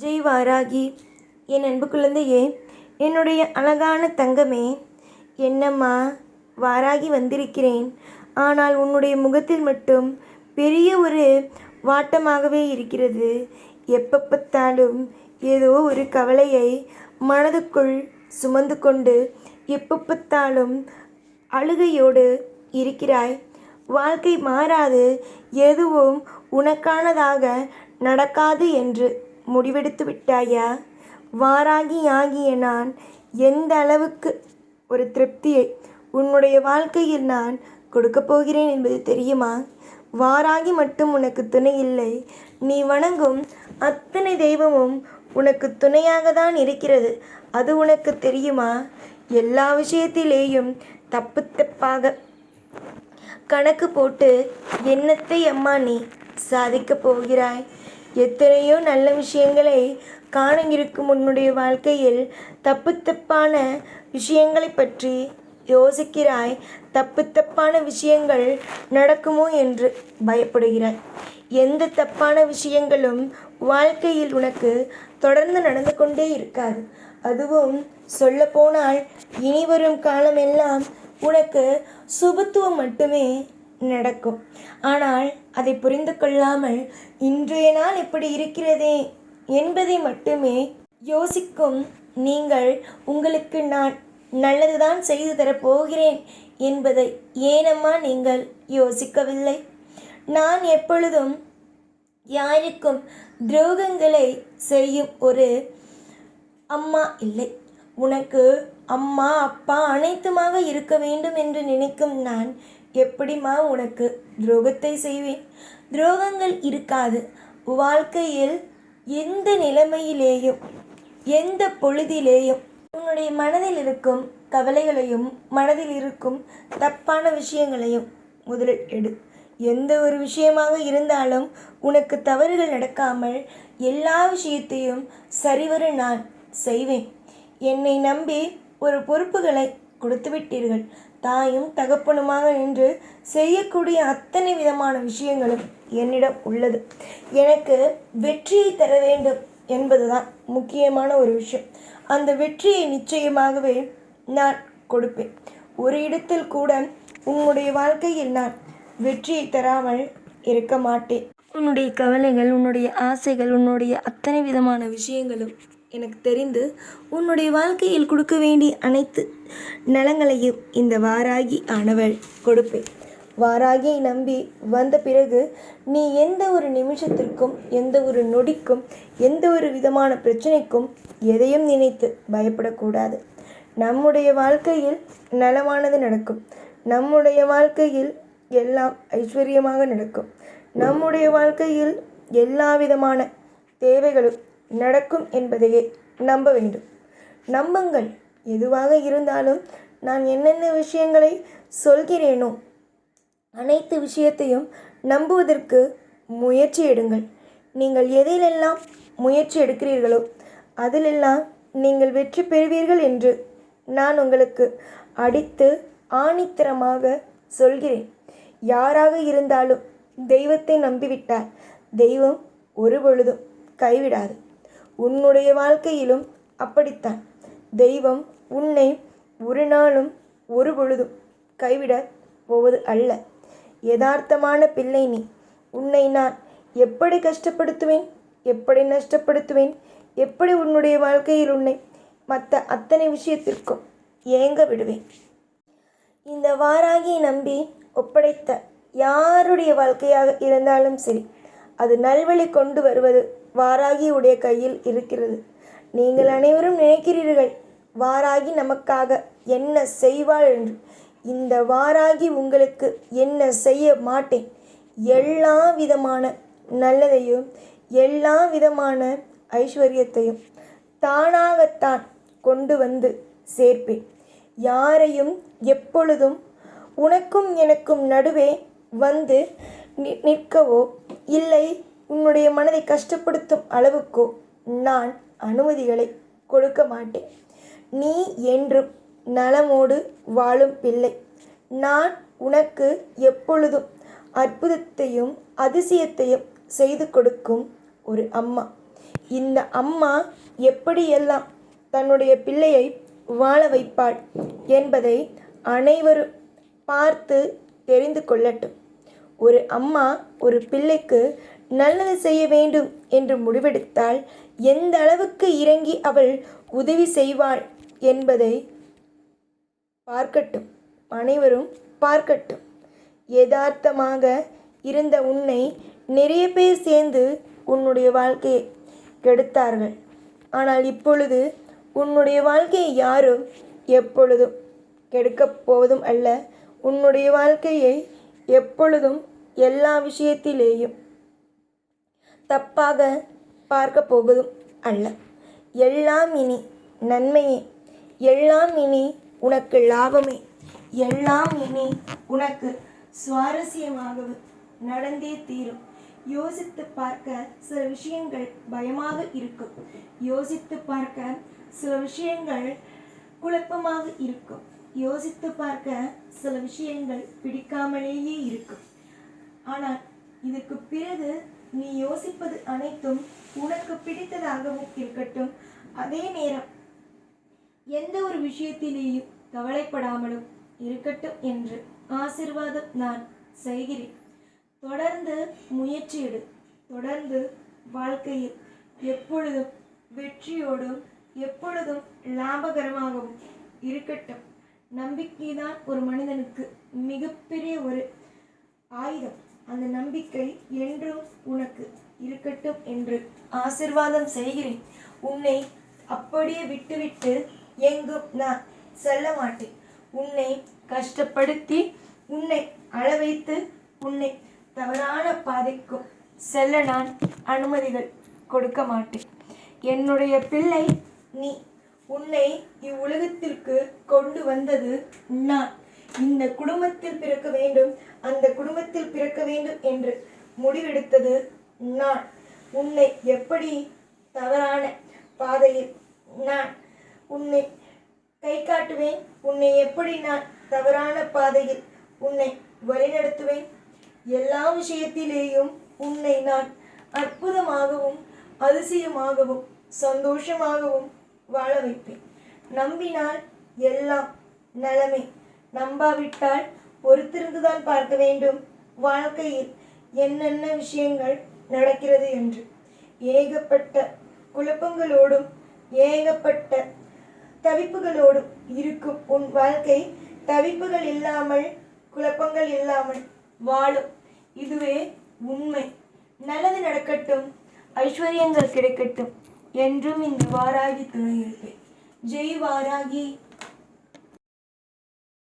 ஜெய் வாராகி என் அன்பு குழந்தையே என்னுடைய அழகான தங்கமே என்னம்மா வாராகி வந்திருக்கிறேன். ஆனால் உன்னுடைய முகத்தில் மட்டும் பெரிய ஒரு வாட்டமாகவே இருக்கிறது. எப்போ பார்த்தாலும் ஏதோ ஒரு கவலையை மனதுக்குள் சுமந்து கொண்டு எப்போ பார்த்தாலும் அழுகையோடு இருக்கிறாய். வாழ்க்கை மாறாது எதுவும் உனக்கானதாக நடக்காது என்று. முடிவெடுத்து விட்டாயா? வாராகி ஆகிய நான் எந்த அளவுக்கு ஒரு திருப்தியை உன்னுடைய வாழ்க்கையில் நான் கொடுக்க போகிறேன் என்பது தெரியுமா? வாராகி மட்டும் உனக்கு துணை இல்லை. நீ வணங்கும் அத்தனை தெய்வமும் உனக்கு துணையாக தான் இருக்கிறது. அது உனக்கு தெரியுமா? எல்லா விஷயத்திலேயும் தப்பு தப்பாக கணக்கு போட்டு என்னத்தை அம்மா நீ சாதிக்கப் போகிறாய்? எத்தனையோ நல்ல விஷயங்களை காண இருக்கும் உன்னுடைய வாழ்க்கையில் தப்பு தப்பான விஷயங்களை பற்றி யோசிக்கிறாய். தப்பு தப்பான விஷயங்கள் நடக்குமோ என்று பயப்படுகிறாய். எந்த தப்பான விஷயங்களும் வாழ்க்கையில் உனக்கு தொடர்ந்து நடந்து கொண்டே இருக்காது. அதுவும் சொல்லப்போனால் இனி வரும் காலமெல்லாம் உனக்கு சுபத்துவம் மட்டுமே நடக்கும். ஆனால் அதை புரிந்து கொள்ளாமல் இன்றைய நாள் இப்படி இருக்கிறதே என்பதை மட்டுமே யோசிக்கும் நீங்கள் உங்களுக்கு நான் நல்லதுதான் செய்து தரப்போகிறேன் என்பதை ஏனம்மா நீங்கள் யோசிக்கவில்லை? நான் எப்பொழுதும் யாருக்கும் துரோகங்களை செய்யும் ஒரு அம்மா இல்லை. உனக்கு அம்மா அப்பா அனைத்துமாக இருக்க வேண்டும் என்று நினைக்கும் நான் எப்படிம்மா உனக்கு துரோகத்தை செய்வேன்? துரோகங்கள் இருக்காது. வாழ்க்கையில் எந்த நிலைமையிலேயும் எந்த பொழுதிலேயும் உன்னுடைய மனதில் இருக்கும் கவலைகளையும் மனதில் இருக்கும் தப்பான விஷயங்களையும் முதலில் எடு. எந்த ஒரு விஷயமாக இருந்தாலும் உனக்கு தவறுகள் நடக்காமல் எல்லா விஷயத்தையும் சரிவர நான் செய்வேன். என்னை நம்பி ஒரு பொறுப்புகளை கொடுத்து விட்டீர்கள் தாயும் தகப்பனுமாக நின்று செய்யக்கூடிய அத்தனை விதமான விஷயங்களும் என்னிடம் உள்ளது. எனக்கு வெற்றியை தர வேண்டும் என்பதுதான் முக்கியமான ஒரு விஷயம். அந்த வெற்றியை நிச்சயமாகவே நான் கொடுப்பேன். ஒரு இடத்தில் கூட உன்னுடைய வாழ்க்கையில் நான் வெற்றியை தராமல் இருக்க மாட்டேன். உன்னுடைய கவலைகள் உன்னுடைய ஆசைகள் உன்னுடைய அத்தனை விதமான விஷயங்களும் எனக்கு தெரிந்து உன்னுடைய வாழ்க்கையில் கொடுக்க வேண்டிய அனைத்து நலங்களையும் இந்த வாராகி ஆனவள் கொடுப்பேன். வாராகியை நம்பி வந்த பிறகு நீ எந்த ஒரு நிமிஷத்திற்கும் எந்த ஒரு நொடிக்கும் எந்த ஒரு விதமான பிரச்சனைக்கும் எதையும் நினைத்து பயப்படக்கூடாது. நம்முடைய வாழ்க்கையில் நலமானது நடக்கும். நம்முடைய வாழ்க்கையில் எல்லாம் ஐஸ்வர்யமாக நடக்கும். நம்முடைய வாழ்க்கையில் எல்லா விதமான தேவைகளும் நடக்கும் என்பதையே நம்ப வேண்டும். நம்புங்கள். எதுவாக இருந்தாலும் நான் என்னென்ன விஷயங்களை சொல்கிறேனோ அனைத்து விஷயத்தையும் நம்புவதற்கு முயற்சி எடுங்கள். நீங்கள் எதிலெல்லாம் முயற்சி எடுக்கிறீர்களோ அதிலெல்லாம் நீங்கள் வெற்றி பெறுவீர்கள் என்று நான் உங்களுக்கு அடித்து ஆணித்தரமாக சொல்கிறேன். யாராக இருந்தாலும் தெய்வத்தை நம்பிவிட்டால் தெய்வம் ஒரு பொழுதும் கைவிடாது. உன்னுடைய வாழ்க்கையிலும் அப்படித்தான். தெய்வம் உன்னை ஒரு நாளும் ஒரு பொழுதும் கைவிட போவது அல்ல. யதார்த்தமான பிள்ளை நீ. உன்னை நான் எப்படி கஷ்டப்படுத்துவேன்? எப்படி நஷ்டப்படுத்துவேன்? எப்படி உன்னுடைய வாழ்க்கையில் உன்னை மற்ற அத்தனை விஷயத்திற்கும் ஏங்க விடுவேன்? இந்த வாராகியை நம்பி ஒப்படைத்த யாருடைய வாழ்க்கையாக இருந்தாலும் சரி அது நல்வழி கொண்டு வருவது வாராகியுடைய கையில் இருக்கிறது. நீங்கள் அனைவரும் நினைக்கிறீர்கள் வாராகி நமக்காக என்ன செய்வாள் என்று. இந்த வாராகி உங்களுக்கு என்ன செய்ய மாட்டேன். எல்லா விதமான நல்லதையும் எல்லா விதமான ஐஸ்வர்யத்தையும் தானாகத்தான் கொண்டு வந்து சேர்ப்பேன். யாரையும் எப்பொழுதும் உனக்கும் எனக்கும் நடுவே வந்து நி- நிற்கவோ இல்லை உன்னுடைய மனதை கஷ்டப்படுத்தும் அளவுக்கோ நான் அனுமதிகளை கொடுக்க மாட்டேன். நீ என்றும் நலமோடு வாழும் பிள்ளை. நான் உனக்கு எப்பொழுதும் அற்புதத்தையும் அதிசயத்தையும் செய்து கொடுக்கும் ஒரு அம்மா. இந்த அம்மா எப்படியெல்லாம் தன்னுடைய பிள்ளையை வாழ வைப்பாள் என்பதை அனைவரும் பார்த்து தெரிந்து கொள்ளட்டும். ஒரு அம்மா ஒரு பிள்ளைக்கு நல்லது செய்ய வேண்டும் என்று முடிவெடுத்தால் எந்த அளவுக்கு இறங்கி அவள் உதவி செய்வாள் என்பதை பார்க்கட்டும். அனைவரும் பார்க்கட்டும். யதார்த்தமாக இருந்த உன்னை நிறைய பேர் சேர்ந்து உன்னுடைய வாழ்க்கையை கெடுத்தார்கள். ஆனால் இப்பொழுது உன்னுடைய வாழ்க்கையை யாரும் எப்பொழுதும் கெடுக்கப் போவதும் அல்ல. உன்னுடைய வாழ்க்கையை எப்பொழுதும் எல்லா விஷயத்திலேயும் தப்பாக பார்க்க போவதும் அல்ல. எல்லாம் இனி நன்மையே. எல்லாம் இனி உனக்கு லாபமே. எல்லாம் இனி உனக்கு சுவாரஸ்யமாகவே நடந்தே தீரும். யோசித்து பார்க்க சில விஷயங்கள் பயமாக இருக்கும். யோசித்து பார்க்க சில விஷயங்கள் குழப்பமாக இருக்கும். யோசித்து பார்க்க சில விஷயங்கள் பிடிக்காமலேயே இருக்கும். ஆனால் இதுக்கு பிறகு நீ யோசிப்பது அனைத்தும் உனக்கு பிடித்ததாகவும் இருக்கட்டும். அதே நேரம் எந்த ஒரு விஷயத்திலேயும் கவலைப்படாமலும் இருக்கட்டும் என்று ஆசிர்வாதம் நான் செய்கிறேன். தொடர்ந்து முயற்சியிடு தொடர்ந்து வாழ்க்கையில் எப்பொழுதும் வெற்றியோடும் எப்பொழுதும் லாபகரமாகவும் இருக்கட்டும். நம்பிக்கைதான் ஒரு மனிதனுக்கு மிகப்பெரிய ஒரு ஆயுதம். அந்த நம்பிக்கை என்றும் உனக்கு இருக்கட்டும் என்று ஆசிர்வாதம் செய்கிறேன். உன்னை அப்படியே விட்டுவிட்டு எங்கும் நான் செல்ல மாட்டேன். உன்னை கஷ்டப்படுத்தி உன்னை அழ வைத்து உன்னை தவறான பாதைக்கும் செல்ல நான் அனுமதிகள் கொடுக்க மாட்டேன். என்னுடைய பிள்ளை நீ உன்னை இவ்வுலகத்திற்கு கொண்டு வந்தது நான். இந்த குடும்பத்தில் பிறக்க வேண்டும் அந்த குடும்பத்தில் பிறக்க வேண்டும் என்று முடிவெடுத்தது நான். உன்னை எப்படி தவறான பாதையில் நான் உன்னை கை காட்டுவேன் உன்னை எப்படி நான் தவறான பாதையில் உன்னை வழிநடத்துவேன்? எல்லா விஷயத்திலேயும் உன்னை நான் அற்புதமாகவும் அதிசயமாகவும் சந்தோஷமாகவும் வாழ வைப்பேன். நம்பினால் எல்லாம் நலமே. நம்பாவிட்டால் பொறுத்திருந்துதான் பார்க்க வேண்டும். வாழ்க்கையில் என்னென்ன விஷயங்கள் நடக்கிறது என்று. ஏகப்பட்ட குழப்பங்களோடும் ஏகப்பட்ட தவிப்புகளோடும் இருக்கும் உன் வாழ்க்கை. தவிப்புகள் இல்லாமல் குழப்பங்கள் இல்லாமல் வாழும். இதுவே உண்மை. நல்லது நடக்கட்டும் ஐஸ்வர்யங்கள் கிடைக்கட்டும் என்றும் இந்த வாராகி துணை இருப்பேன் ஜெய் வாராகி.